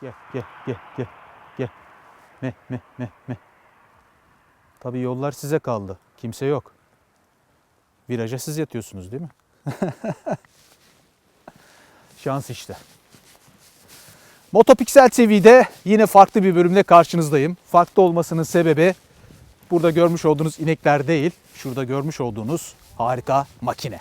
Gel gel gel gel. Gel. Meh meh meh meh. Tabii yollar size kaldı. Kimse yok. Viraja siz yatıyorsunuz değil mi? Şans işte. Motopixel TV'de yine farklı bir bölümde karşınızdayım. Farklı olmasının sebebi burada görmüş olduğunuz inekler değil, şurada görmüş olduğunuz harika makine.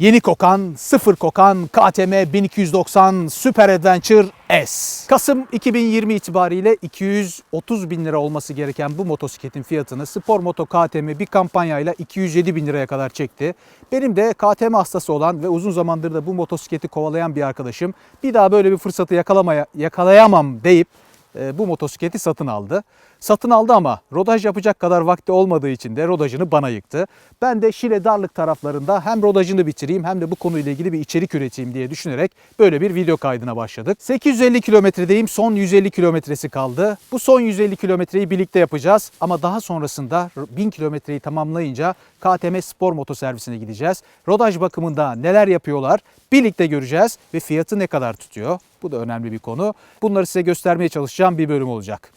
Yeni kokan, sıfır kokan KTM 1290 Super Adventure S. Kasım 2020 itibariyle 230 bin lira olması gereken bu motosikletin fiyatını Spor Moto KTM bir kampanyayla 207 bin liraya kadar çekti. Benim de KTM hastası olan ve uzun zamandır da bu motosikleti kovalayan bir arkadaşım bir daha böyle bir fırsatı yakalamaya, yakalayamam deyip bu motosikleti satın aldı. Satın aldı ama rodaj yapacak kadar vakti olmadığı için de rodajını bana yıktı. Ben de Şile Darlık taraflarında hem rodajını bitireyim hem de bu konuyla ilgili bir içerik üreteyim diye düşünerek böyle bir video kaydına başladık. 850 kilometredeyim son 150 kilometresi kaldı. Bu son 150 kilometreyi birlikte yapacağız ama daha sonrasında 1000 kilometreyi tamamlayınca KTM Spor Moto Servisi'ne gideceğiz. Rodaj bakımında neler yapıyorlar birlikte göreceğiz ve fiyatı ne kadar tutuyor? Bu da önemli bir konu. Bunları size göstermeye çalışacağım bir bölüm olacak.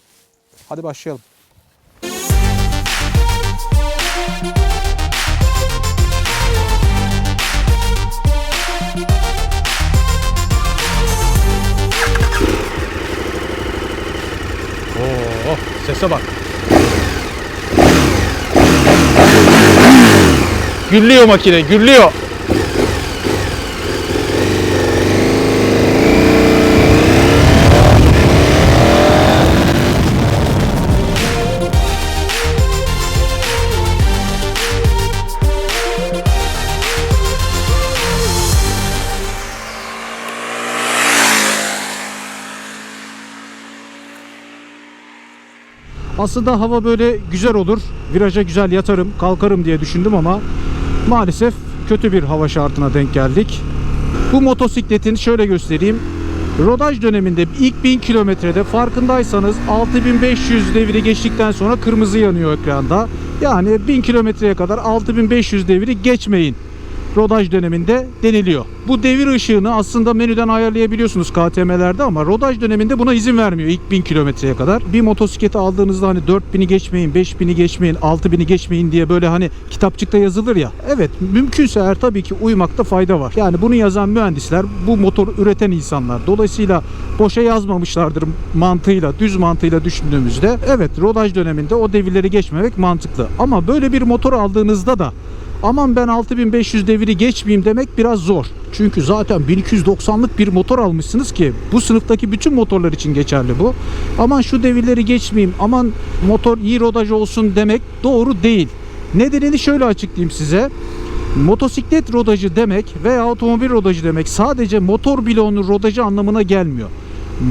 Hadi başlayalım. Oo, sese bak. Gürlüyor makine, gürlüyor. Aslında hava böyle güzel olur. Viraja güzel yatarım, kalkarım diye düşündüm ama maalesef kötü bir hava şartına denk geldik. Bu motosikletin şöyle göstereyim. Rodaj döneminde ilk 1000 kilometrede farkındaysanız 6500 deviri geçtikten sonra kırmızı yanıyor ekranda. Yani 1000 kilometreye kadar 6500 deviri geçmeyin rodaj döneminde deniliyor. Bu devir ışığını aslında menüden ayarlayabiliyorsunuz KTM'lerde ama rodaj döneminde buna izin vermiyor ilk 1000 kilometreye kadar. Bir motosikleti aldığınızda hani 4000'i geçmeyin, 5000'i geçmeyin, 6000'i geçmeyin diye böyle hani kitapçıkta yazılır ya. Evet mümkünse eğer tabii ki uymakta fayda var. Yani bunu yazan mühendisler bu motor üreten insanlar. Dolayısıyla boşa yazmamışlardır mantığıyla, düz mantığıyla düşündüğümüzde evet rodaj döneminde o devirleri geçmemek mantıklı. Ama böyle bir motor aldığınızda da aman ben 6500 deviri geçmeyeyim demek biraz zor. Çünkü zaten 1290'lık bir motor almışsınız ki bu sınıftaki bütün motorlar için geçerli bu. Aman şu devirleri geçmeyeyim, aman motor iyi rodaj olsun demek doğru değil. Nedenini şöyle açıklayayım size. Motosiklet rodajı demek veya otomobil rodajı demek sadece motor bloğunun rodajı anlamına gelmiyor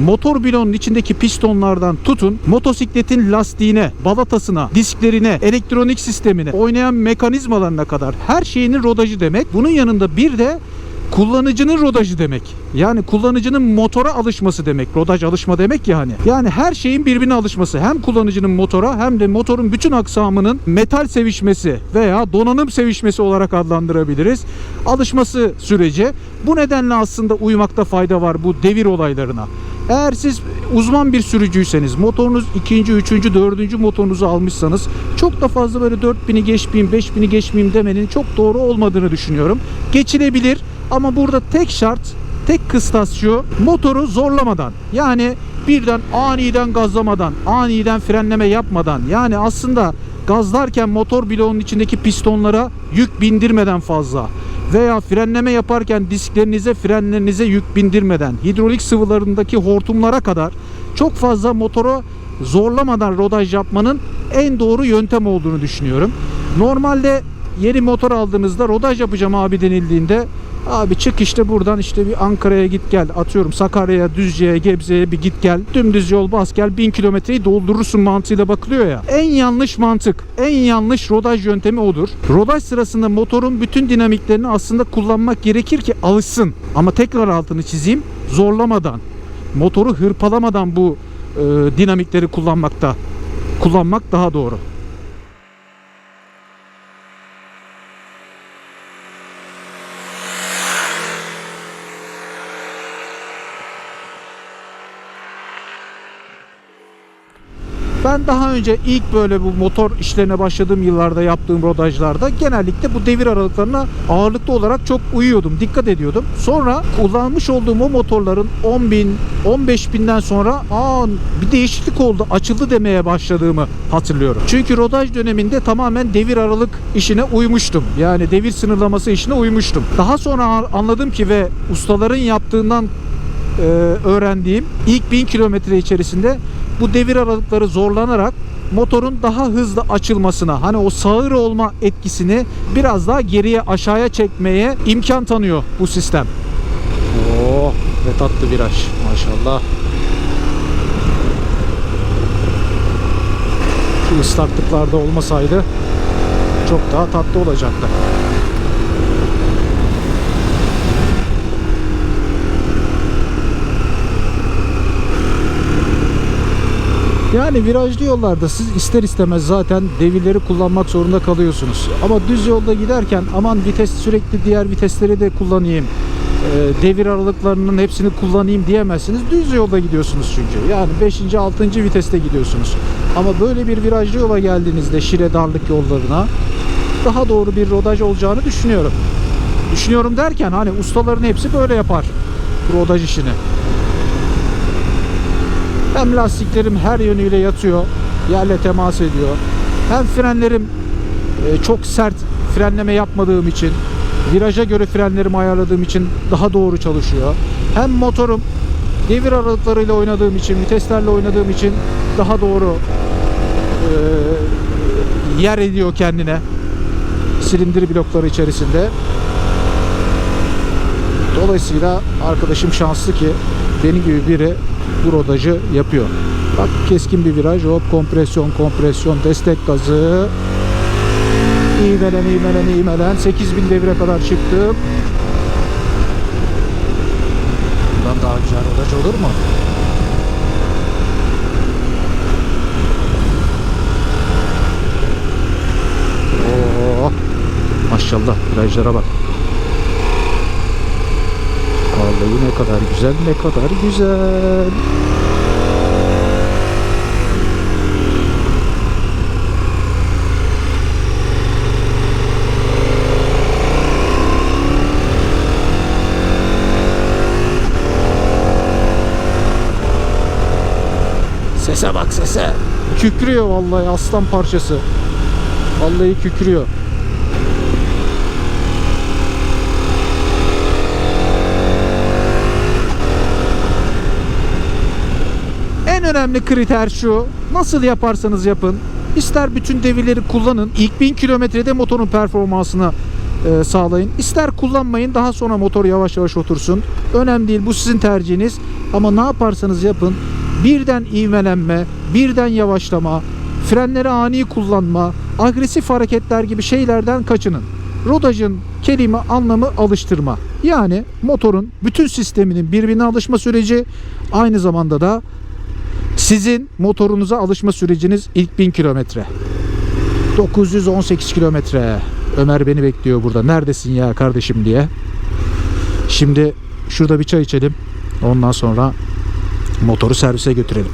motor bloğunun içindeki pistonlardan tutun motosikletin lastiğine, balatasına, disklerine, elektronik sistemine, oynayan mekanizmalarına kadar her şeyinin rodajı demek. Bunun yanında bir de kullanıcının rodajı demek. Yani kullanıcının motora alışması demek. Rodaj alışma demek ya hani. Yani her şeyin birbirine alışması. Hem kullanıcının motora hem de motorun bütün aksamının metal sevişmesi veya donanım sevişmesi olarak adlandırabiliriz. Alışması süreci. Bu nedenle aslında uymakta fayda var bu devir olaylarına. Eğer siz uzman bir sürücüyseniz, motorunuz ikinci, üçüncü, dördüncü motorunuzu almışsanız çok da fazla böyle 4000'i geçmeyeyim, 5000'i geçmeyeyim demenin çok doğru olmadığını düşünüyorum. Geçilebilir ama burada tek şart, tek kıstas şu, motoru zorlamadan yani birden aniden gazlamadan, aniden frenleme yapmadan yani aslında gazlarken motor bloğunun içindeki pistonlara yük bindirmeden fazla veya frenleme yaparken disklerinize frenlerinize yük bindirmeden hidrolik sıvılarındaki hortumlara kadar çok fazla motoru zorlamadan rodaj yapmanın en doğru yöntem olduğunu düşünüyorum. Normalde yeni motor aldığınızda rodaj yapacağım abi denildiğinde Abi çık işte buradan işte bir Ankara'ya git gel. Atıyorum Sakarya'ya, Düzce'ye, Gebze'ye bir git gel. Dümdüz yol bas gel. 1000 kilometreyi doldurursun mantığıyla bakılıyor ya. En yanlış mantık, en yanlış rodaj yöntemi odur. Rodaj sırasında motorun bütün dinamiklerini aslında kullanmak gerekir ki alışsın. Ama tekrar altını çizeyim. Zorlamadan, motoru hırpalamadan bu e, dinamikleri kullanmakta kullanmak daha doğru. Ben daha önce ilk böyle bu motor işlerine başladığım yıllarda yaptığım rodajlarda genellikle bu devir aralıklarına ağırlıklı olarak çok uyuyordum, dikkat ediyordum. Sonra kullanmış olduğum o motorların 10 bin, 15 binden sonra aa bir değişiklik oldu, açıldı demeye başladığımı hatırlıyorum. Çünkü rodaj döneminde tamamen devir aralık işine uymuştum. Yani devir sınırlaması işine uymuştum. Daha sonra anladım ki ve ustaların yaptığından e, öğrendiğim ilk 1000 kilometre içerisinde bu devir aralıkları zorlanarak motorun daha hızlı açılmasına hani o sağır olma etkisini biraz daha geriye aşağıya çekmeye imkan tanıyor bu sistem. Oh ne tatlı viraj maşallah. Şu ıslaklıklarda olmasaydı çok daha tatlı olacaktı. Yani virajlı yollarda siz ister istemez zaten devirleri kullanmak zorunda kalıyorsunuz. Ama düz yolda giderken aman vites sürekli diğer vitesleri de kullanayım. e, devir aralıklarının hepsini kullanayım diyemezsiniz. Düz yolda gidiyorsunuz çünkü. Yani 5. 6. viteste gidiyorsunuz. Ama böyle bir virajlı yola geldiğinizde Şile darlık yollarına daha doğru bir rodaj olacağını düşünüyorum. Düşünüyorum derken hani ustaların hepsi böyle yapar rodaj işini. Hem lastiklerim her yönüyle yatıyor, yerle temas ediyor. Hem frenlerim e, çok sert frenleme yapmadığım için, viraja göre frenlerimi ayarladığım için daha doğru çalışıyor. Hem motorum devir aralıklarıyla oynadığım için, viteslerle oynadığım için daha doğru e, yer ediyor kendine silindir blokları içerisinde. Dolayısıyla arkadaşım şanslı ki benim gibi biri bu rodajı yapıyor. Bak keskin bir viraj, hop kompresyon, kompresyon, destek gazı. İğmelen, İğmelen, İğmelen. 8000 devire kadar çıktım. Bundan daha güzel rodaj olur mu? Oo, maşallah virajlara bak. Vallahi ne kadar güzel, ne kadar güzel. Sese bak sese. Kükrüyor vallahi aslan parçası. Vallahi kükrüyor. Önemli kriter şu. Nasıl yaparsanız yapın. İster bütün devirleri kullanın. İlk 1000 kilometrede motorun performansını e, sağlayın. İster kullanmayın. Daha sonra motor yavaş yavaş otursun. Önemli değil. Bu sizin tercihiniz. Ama ne yaparsanız yapın. Birden ivmelenme, birden yavaşlama, frenleri ani kullanma, agresif hareketler gibi şeylerden kaçının. Rodajın kelime anlamı alıştırma. Yani motorun bütün sisteminin birbirine alışma süreci aynı zamanda da sizin motorunuza alışma süreciniz ilk 1000 kilometre. 918 kilometre. Ömer beni bekliyor burada. Neredesin ya kardeşim diye. Şimdi şurada bir çay içelim. Ondan sonra motoru servise götürelim.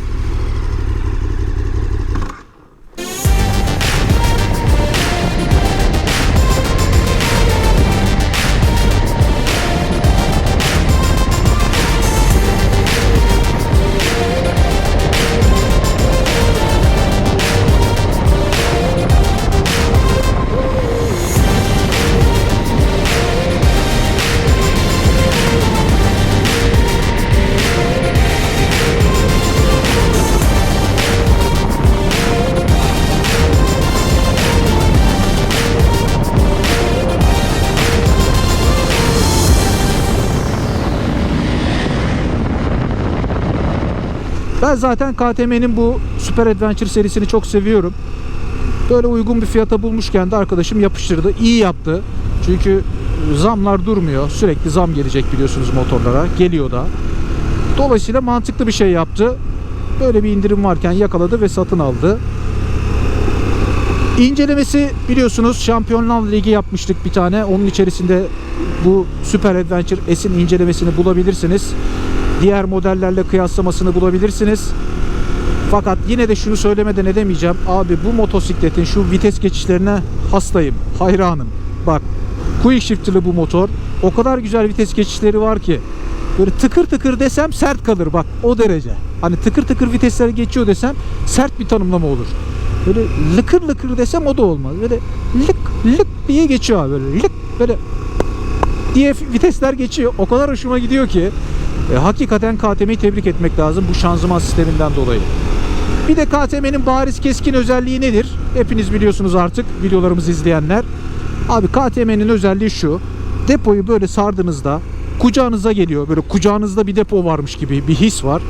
Ben zaten KTM'nin bu Super Adventure serisini çok seviyorum. Böyle uygun bir fiyata bulmuşken de arkadaşım yapıştırdı. İyi yaptı. Çünkü zamlar durmuyor. Sürekli zam gelecek biliyorsunuz motorlara. Geliyor da. Dolayısıyla mantıklı bir şey yaptı. Böyle bir indirim varken yakaladı ve satın aldı. İncelemesi biliyorsunuz Şampiyonlar Ligi yapmıştık bir tane. Onun içerisinde bu Super Adventure S'in incelemesini bulabilirsiniz. Diğer modellerle kıyaslamasını bulabilirsiniz. Fakat yine de şunu söylemeden edemeyeceğim. Abi bu motosikletin şu vites geçişlerine hastayım. Hayranım. Bak quick shifter'lı bu motor. O kadar güzel vites geçişleri var ki. Böyle tıkır tıkır desem sert kalır bak o derece. Hani tıkır tıkır vitesler geçiyor desem sert bir tanımlama olur. Böyle lıkır lıkır desem o da olmaz. Böyle lık lık diye geçiyor abi böyle lık böyle diye vitesler geçiyor. O kadar hoşuma gidiyor ki e, hakikaten KTM'yi tebrik etmek lazım bu şanzıman sisteminden dolayı. Bir de KTM'nin bariz keskin özelliği nedir? Hepiniz biliyorsunuz artık videolarımızı izleyenler. Abi KTM'nin özelliği şu. Depoyu böyle sardığınızda kucağınıza geliyor. Böyle kucağınızda bir depo varmış gibi bir his var.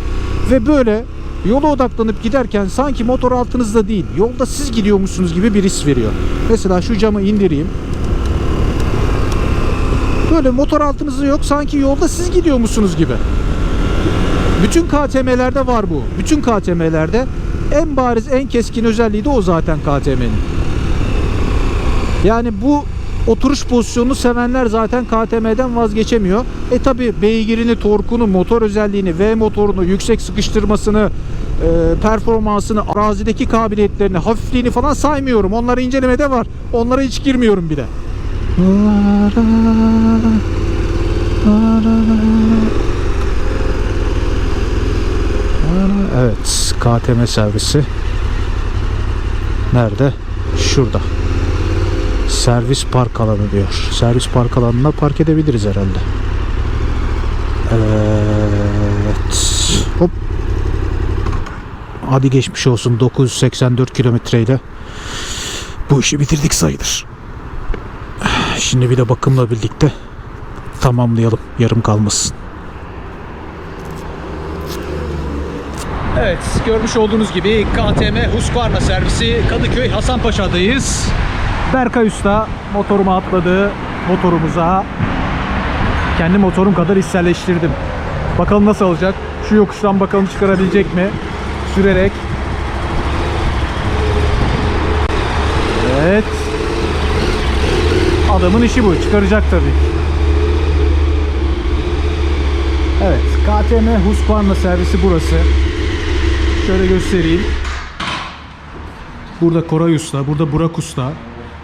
Ve böyle yola odaklanıp giderken sanki motor altınızda değil, yolda siz gidiyormuşsunuz gibi bir his veriyor. Mesela şu camı indireyim. Böyle motor altınızda yok, sanki yolda siz gidiyormuşsunuz gibi. Bütün KTM'lerde var bu. Bütün KTM'lerde en bariz, en keskin özelliği de o zaten KTM'nin. Yani bu oturuş pozisyonunu sevenler zaten KTM'den vazgeçemiyor. E tabi beygirini, torkunu, motor özelliğini, V motorunu, yüksek sıkıştırmasını, e, performansını, arazideki kabiliyetlerini, hafifliğini falan saymıyorum. Onları incelemede var. Onlara hiç girmiyorum bile. Evet, KTM servisi nerede? Şurada. Servis park alanı diyor. Servis park alanına park edebiliriz herhalde. Evet. Hop. Hadi geçmiş olsun 984 kilometreyle bu işi bitirdik sayılır. Şimdi bir de bakımla birlikte tamamlayalım. Yarım kalmasın. Evet, görmüş olduğunuz gibi KTM Husqvarna servisi Kadıköy Hasanpaşa'dayız. Berkay Usta motoruma atladı. Motorumuza kendi motorum kadar hisselleştirdim. Bakalım nasıl olacak? Şu yokuştan bakalım çıkarabilecek mi? Sürerek. Adamın işi bu. Çıkaracak tabii. Evet. KTM Husqvarna servisi burası. Şöyle göstereyim. Burada Koray Usta, burada Burak Usta,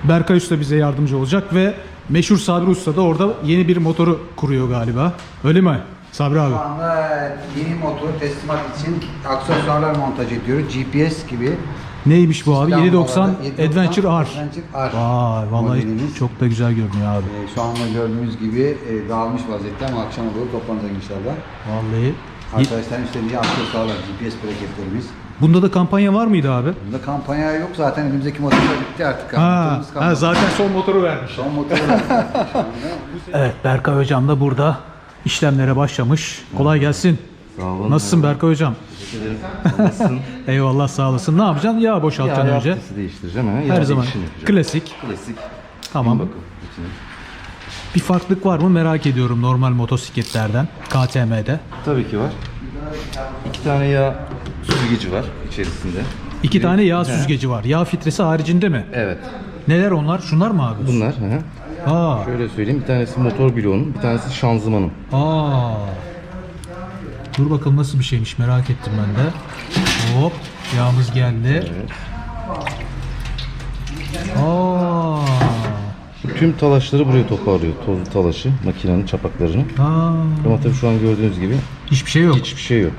Berkay Usta bize yardımcı olacak ve meşhur Sabri Usta da orada yeni bir motoru kuruyor galiba. Öyle mi Sabri abi? Şu anda yeni motoru teslimat için aksesuarlar montaj ediyoruz. GPS gibi. Neymiş bu abi? Sistem 790 olarak 790 Adventure R. Adventure R. Vay vallahi modelimiz. çok da güzel görünüyor abi. Ee, Şu anda gördüğünüz gibi e, dağılmış vaziyette ama akşama doğru toplanacak inşallah. Vallahi. Arkadaşların istediği aksesuarlar, GPS plaketlerimiz. Bunda da kampanya var mıydı abi? Bunda kampanya yok zaten elimizdeki motorlar bitti artık. Ha, ha zaten son motoru vermiş. Son motoru anda. Evet Berkay hocam da burada işlemlere başlamış. Kolay gelsin. Sağ olun. Nasılsın Berkay hocam? Teşekkür ederim. Nasılsın? Eyvallah sağ olasın. Ne yapacaksın? Yağ boşaltacaksın Yağ önce. yaftası değiştireceğim. Her Yağ zaman klasik. Klasik. Tamam. Bakın. Bir farklılık var mı merak ediyorum normal motosikletlerden KTM'de. Tabii ki var. İki tane yağ süzgeci var içerisinde. İki Bir- tane yağ He. süzgeci var. Yağ filtresi haricinde mi? Evet. Neler onlar? Şunlar mı abi? Bunlar. Hı. Aa. Şöyle söyleyeyim. Bir tanesi motor bloğunun, bir tanesi şanzımanın. Aa. Dur bakalım nasıl bir şeymiş merak ettim ben de. Hop yağımız geldi. Evet. Aa. Tüm talaşları buraya toparlıyor. Tozlu talaşı, makinenin çapaklarını. Aa. Ama tabii şu an gördüğünüz gibi Hiçbir şey yok. hiçbir şey yok.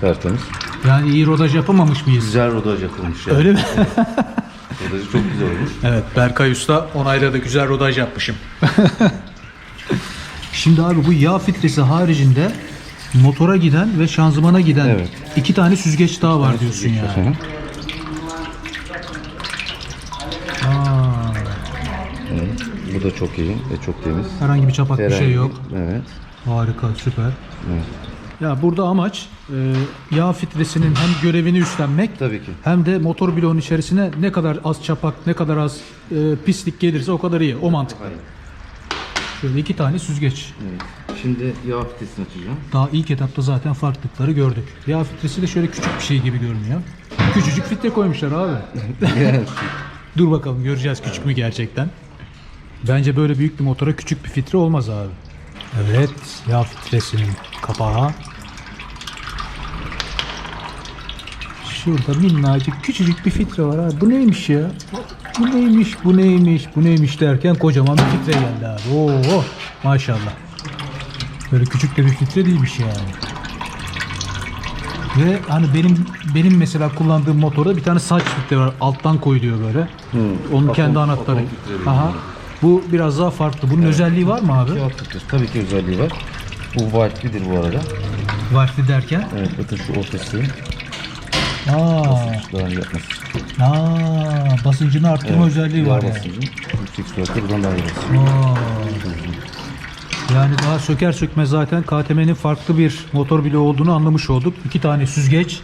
Tertemiz. Yani iyi rodaj yapamamış mıyız? Güzel rodaj yapılmış yani. Öyle mi? Rodajı çok güzel olmuş. Evet Berkay Usta onayladı güzel rodaj yapmışım. Şimdi abi bu yağ filtresi haricinde motora giden ve şanzımana giden Evet. iki tane süzgeç daha var diyorsun yani. Hı hı. Aa, Evet. Bu da çok iyi ve çok temiz. herhangi bir çapak bir şey Herhangi- yok. Evet. Harika süper. evet. Ya burada amaç e, yağ filtresinin hem görevini üstlenmek Tabii ki. hem de motor bloğunun içerisine ne kadar az çapak, ne kadar az e, pislik gelirse o kadar iyi. O mantıkla. Şöyle iki tane süzgeç. Evet. Şimdi yağ fitesini açacağım. Daha ilk etapta zaten farklılıkları gördük. Yağ filtresi de şöyle küçük bir şey gibi görünüyor. Küçücük filtre koymuşlar abi. Dur bakalım göreceğiz küçük mü gerçekten. Bence böyle büyük bir motora küçük bir filtre olmaz abi. Evet yağ filtresinin kapağı. Şurada minnacık küçücük bir filtre var abi. Bu neymiş ya? Bu neymiş, bu neymiş, bu neymiş derken kocaman bir filtre geldi abi. Oo, maşallah. Böyle küçük de bir filtre değilmiş yani. Ve hani benim benim mesela kullandığım motorda bir tane saç filtre var. Alttan koyuluyor böyle. Onun Atom- kendi anahtarı. atom değil Aha. Bu biraz daha farklı. Bunun özelliği var mı abi? Tabii ki özelliği var. Bu valflidir bu arada. Valfli derken? Evet bakın şu ortası. Aa, yapması. aa basıncını arttırma özelliği var yani. basıncı. Yüksek süratte buradan daha iyi basıyor. Aa. Yani daha söker sökmez zaten KTM'nin farklı bir motor bloğu olduğunu anlamış olduk. İki tane süzgeç,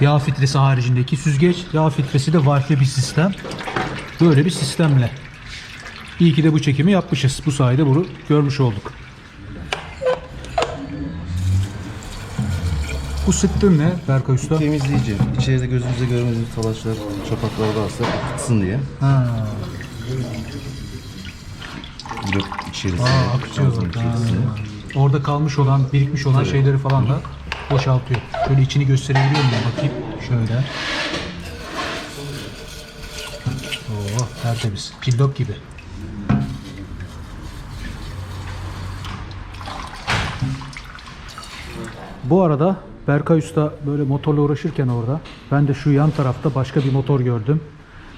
yağ filtresi haricindeki süzgeç, yağ filtresi de valfli bir sistem. Böyle bir sistemle. İyi ki de bu çekimi yapmışız. Bu sayede bunu görmüş olduk. Bu sıktığın ne Berkay Usta? Temizleyici. İçeride gözümüzde görmediğimiz talaşlar, çapaklar varsa akıtsın diye. Ha, Blok içerisinde. aa, akıtıyor zaten. içerisinde. Orada kalmış olan, birikmiş olan şeyleri falan da boşaltıyor. Şöyle içini gösterebiliyor muyum? Bakayım. Şöyle. Oo, tertemiz. Cillop gibi. Bu arada Berkay Usta böyle motorla uğraşırken orada ben de şu yan tarafta başka bir motor gördüm.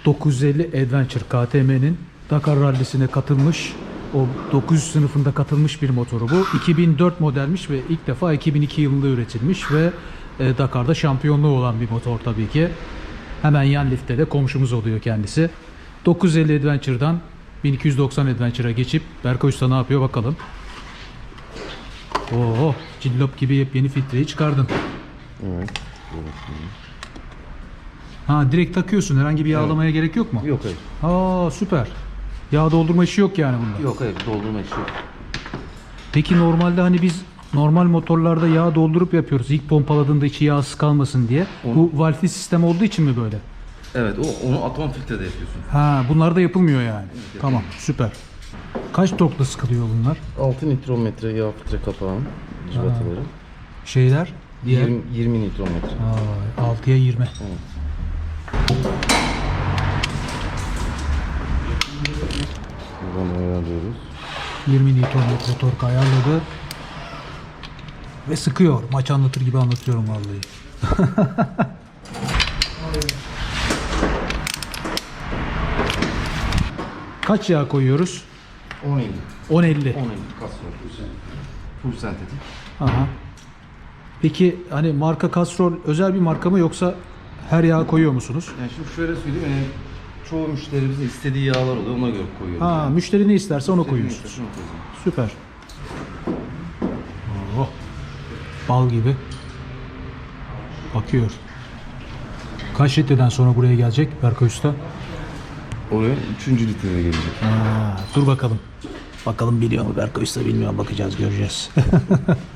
950 Adventure KTM'nin Dakar Rally'sine katılmış o 900 sınıfında katılmış bir motoru bu. 2004 modelmiş ve ilk defa 2002 yılında üretilmiş ve e, Dakar'da şampiyonluğu olan bir motor tabii ki. Hemen yan lifte de komşumuz oluyor kendisi. 950 Adventure'dan 1290 Adventure'a geçip Berkay Usta ne yapıyor bakalım. Oo, cillop gibi yepyeni filtreyi çıkardın. Evet. Ha direkt takıyorsun. Herhangi bir yağlamaya gerek yok mu? Yok hayır. Aa süper. Yağ doldurma işi yok yani bunda. Yok hayır. Doldurma işi yok. Peki normalde hani biz normal motorlarda yağ doldurup yapıyoruz. İlk pompaladığında içi yağsız kalmasın diye. Bu valfli sistem olduğu için mi böyle? Evet o, onu atom filtrede yapıyorsun. Ha bunlar da yapılmıyor yani. Tamam süper. Kaç torkla sıkılıyor bunlar? 6 nitrometre yağ filtre kapağın cıvataları. Şeyler? Diğer. 20, 20 nitrometre. Aa, 6'ya 20. Buradan ayarlıyoruz. 20 Nm tork ayarladı. Ve sıkıyor. Maç anlatır gibi anlatıyorum vallahi. Kaç yağ koyuyoruz? 10 50. 10.50. 10 50 kasrol. Full sentetik. Aha. Peki hani marka Castrol özel bir marka mı yoksa her yağ koyuyor musunuz? Yani şimdi şöyle söyleyeyim yani çoğu müşterimizin istediği yağlar oluyor ona göre koyuyoruz. Ha, yani. müşteri ne isterse onu koyuyorsunuz. koyuyoruz. Süper. Oh. Bal gibi. Bakıyor. Kaç litreden sonra buraya gelecek Berkay Usta? Oraya 3. litrede gelecek. Ha, dur bakalım. Bakalım biliyor mu Berkay Usta bilmiyor bakacağız göreceğiz.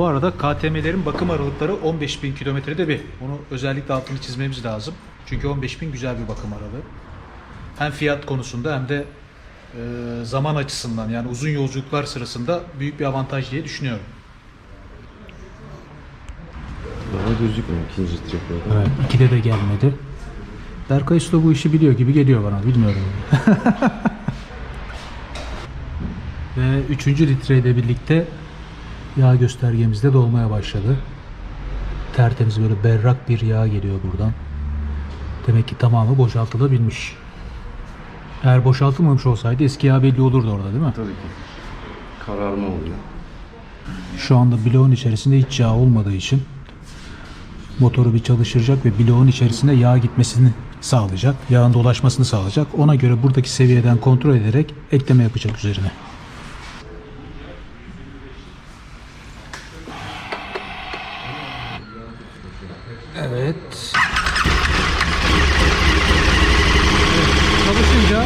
Bu arada KTM'lerin bakım aralıkları 15.000 kilometrede bir. Bunu özellikle altını çizmemiz lazım. Çünkü 15.000 güzel bir bakım aralığı. Hem fiyat konusunda hem de e, zaman açısından yani uzun yolculuklar sırasında büyük bir avantaj diye düşünüyorum. Daha gözükmüyor ikinci kadar. Evet, ikide de gelmedi. Berkay Usta bu işi biliyor gibi geliyor bana, bilmiyorum. Ve üçüncü litreyle birlikte yağ göstergemiz de dolmaya başladı. Tertemiz böyle berrak bir yağ geliyor buradan. Demek ki tamamı boşaltılabilmiş. Eğer boşaltılmamış olsaydı eski yağ belli olurdu orada değil mi? Tabii ki. Kararma oluyor. Şu anda bloğun içerisinde hiç yağ olmadığı için motoru bir çalıştıracak ve bloğun içerisinde yağ gitmesini sağlayacak. Yağın dolaşmasını sağlayacak. Ona göre buradaki seviyeden kontrol ederek ekleme yapacak üzerine. Evet. Çalışınca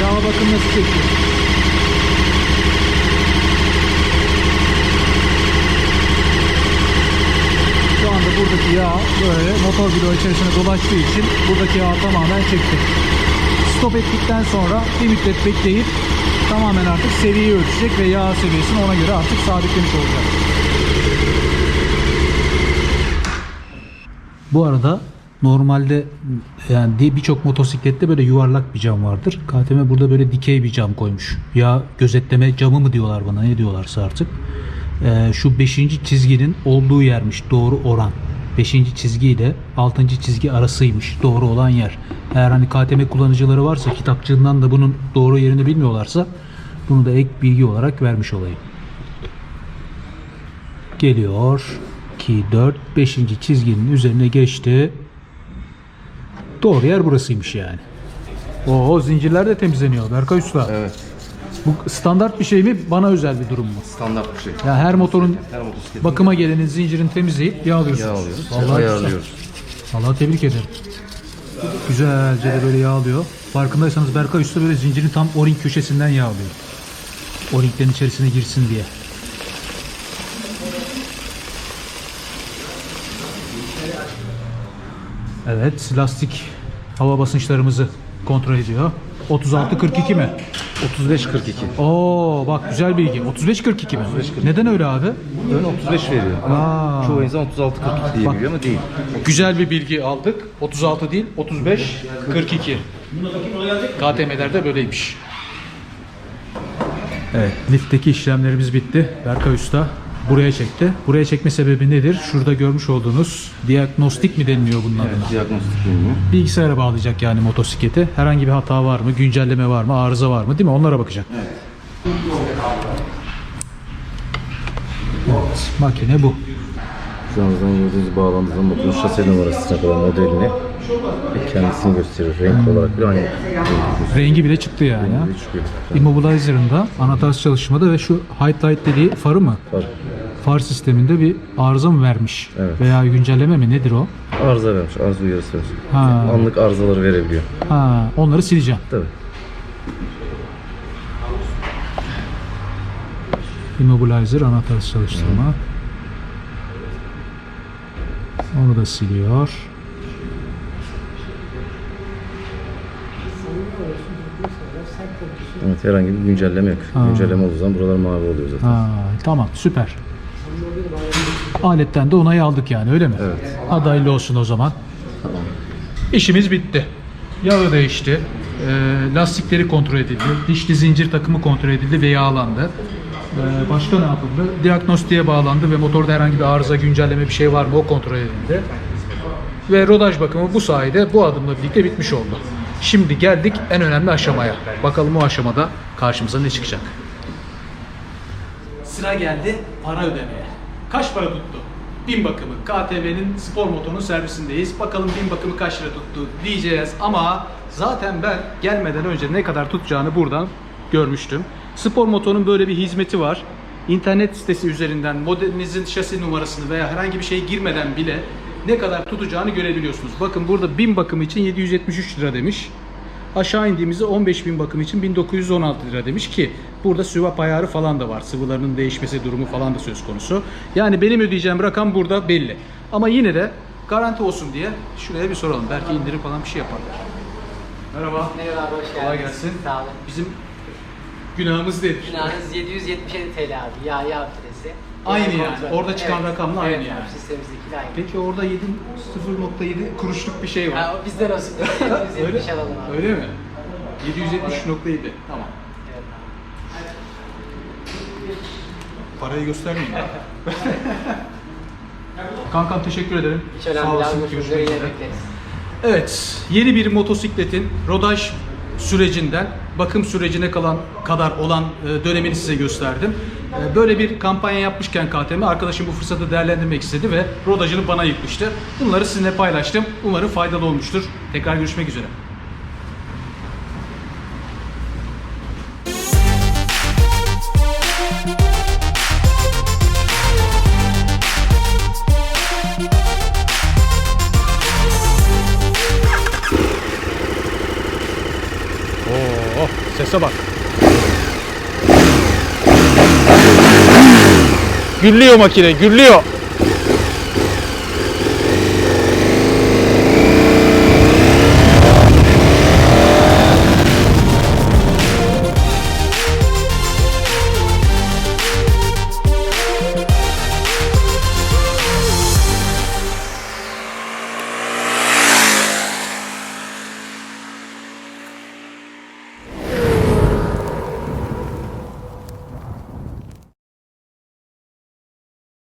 yağ bakım nasıl çekiyor? Şu anda buradaki yağ bloğu içerisine dolaştığı için buradaki yağı tamamen çekti. Stop ettikten sonra bir müddet bekleyip tamamen artık seviyeyi ölçecek ve yağ seviyesini ona göre artık sabitlemiş olacak. Bu arada normalde yani birçok motosiklette böyle yuvarlak bir cam vardır. KTM burada böyle dikey bir cam koymuş. Ya gözetleme camı mı diyorlar bana ne diyorlarsa artık. Ee, şu 5. çizginin olduğu yermiş doğru oran. 5. çizgi ile 6. çizgi arasıymış doğru olan yer. Eğer hani KTM kullanıcıları varsa kitapçığından da bunun doğru yerini bilmiyorlarsa bunu da ek bilgi olarak vermiş olayım. Geliyor. 2, 4, 5. çizginin üzerine geçti. Doğru yer burasıymış yani. Oo zincirler de temizleniyor Berkay Usta. Evet. Bu standart bir şey mi? Bana özel bir durum mu? Standart bir şey. Ya her motorun Her motosikletin bakıma gelenin zincirini temizleyip yağlıyorsunuz. yağ alıyoruz. Vallahi ayarlıyoruz. Vallahi tebrik ederim. Güzelce de böyle yağlıyor. Farkındaysanız Berkay Usta böyle zincirin tam o-ring köşesinden yağlıyor. O-ringlerin içerisine girsin diye. Evet, lastik hava basınçlarımızı kontrol ediyor. 36-42 mi? 35-42. Oo bak güzel bilgi. 35-42 mi? Neden öyle abi? Ön 35 veriyor. Ama Aa. çoğu insan 36-42 diyebiliyor ama değil. Güzel bir bilgi aldık. 36 değil, 35, 42. KTM'lerde böyleymiş. Evet, liftteki işlemlerimiz bitti. Berkay Usta buraya çekti. Buraya çekme sebebi nedir? Şurada görmüş olduğunuz diagnostik mi deniliyor bunun adına? Evet, diagnostik bilmiyor. Bilgisayara bağlayacak yani motosikleti. Herhangi bir hata var mı, güncelleme var mı, arıza var mı değil mi? Onlara bakacak. Evet, makine bu. Şu an zaten yıldız bağlandığında motorun şase numarasına kadar modelini kendisini gösterir. Renk olarak bile aynı. Rengi bile çıktı yani. ha. Rengi çıkıyor. Immobilizer'ın da anahtar çalışmada ve şu high light dediği farı mı? Var. Far sisteminde bir arıza mı vermiş? Evet. Veya güncelleme mi? Nedir o? Arıza vermiş. Arıza uyarısı vermiş. Ha. Anlık arızaları verebiliyor. Ha, onları sileceğim. Tabii. Immobilizer anahtar çalıştırma. Onu da siliyor. Evet herhangi bir güncelleme yok. Güncelleme olduğu zaman buralar mavi oluyor zaten. Ha, tamam süper. Aletten de onayı aldık yani öyle mi? Evet. Adaylı olsun o zaman. İşimiz bitti. Yağı değişti. Ee, lastikleri kontrol edildi. Dişli zincir takımı kontrol edildi ve yağlandı. Ee, başka ne yapıldı? Diagnostiğe bağlandı ve motorda herhangi bir arıza, güncelleme bir şey var mı o kontrol edildi. Ve rodaj bakımı bu sayede bu adımla birlikte bitmiş oldu. Şimdi geldik en önemli aşamaya. Bakalım o aşamada karşımıza ne çıkacak. Sıra geldi para ödemeye. Kaç para tuttu? Bin bakımı. KTM'nin spor motorunun servisindeyiz. Bakalım bin bakımı kaç lira tuttu diyeceğiz ama zaten ben gelmeden önce ne kadar tutacağını buradan görmüştüm. Spor motorun böyle bir hizmeti var. İnternet sitesi üzerinden modelinizin şasi numarasını veya herhangi bir şey girmeden bile ne kadar tutacağını görebiliyorsunuz. Bakın burada bin bakımı için 773 lira demiş. Aşağı indiğimizde 15.000 bakım için 1916 lira demiş ki burada süvap ayarı falan da var. Sıvılarının değişmesi durumu falan da söz konusu. Yani benim ödeyeceğim rakam burada belli. Ama yine de garanti olsun diye şuraya bir soralım. Belki indirim falan bir şey yaparlar. Merhaba. Merhaba hoş geldiniz. Kolay gelsin. Sağ olun. Bizim günahımız nedir? Binanız 777 TL abi. Yağ yağ filesi. Aynı yani. Orada çıkan rakamla aynı evet, yani. Evet sistemimizdeki aynı. Peki orada 7 0.7 kuruşluk bir şey var. Ha, bizden olsun. Öyle, 770 alalım abi. öyle mi? 770.7 tamam. Evet. Parayı göstermeyin. Kankam teşekkür ederim. Hiç önemli değil abi. Görüşmek üzere. Evet, yeni bir motosikletin rodaj sürecinden bakım sürecine kalan kadar olan e, dönemini size gösterdim. E, Böyle bir kampanya yapmışken KTM arkadaşım bu fırsatı değerlendirmek istedi ve rodajını bana yıkmıştı. Bunları sizinle paylaştım. Umarım faydalı olmuştur. Tekrar görüşmek üzere. Oo, sese bak. Gürlüyor makine, gürlüyor.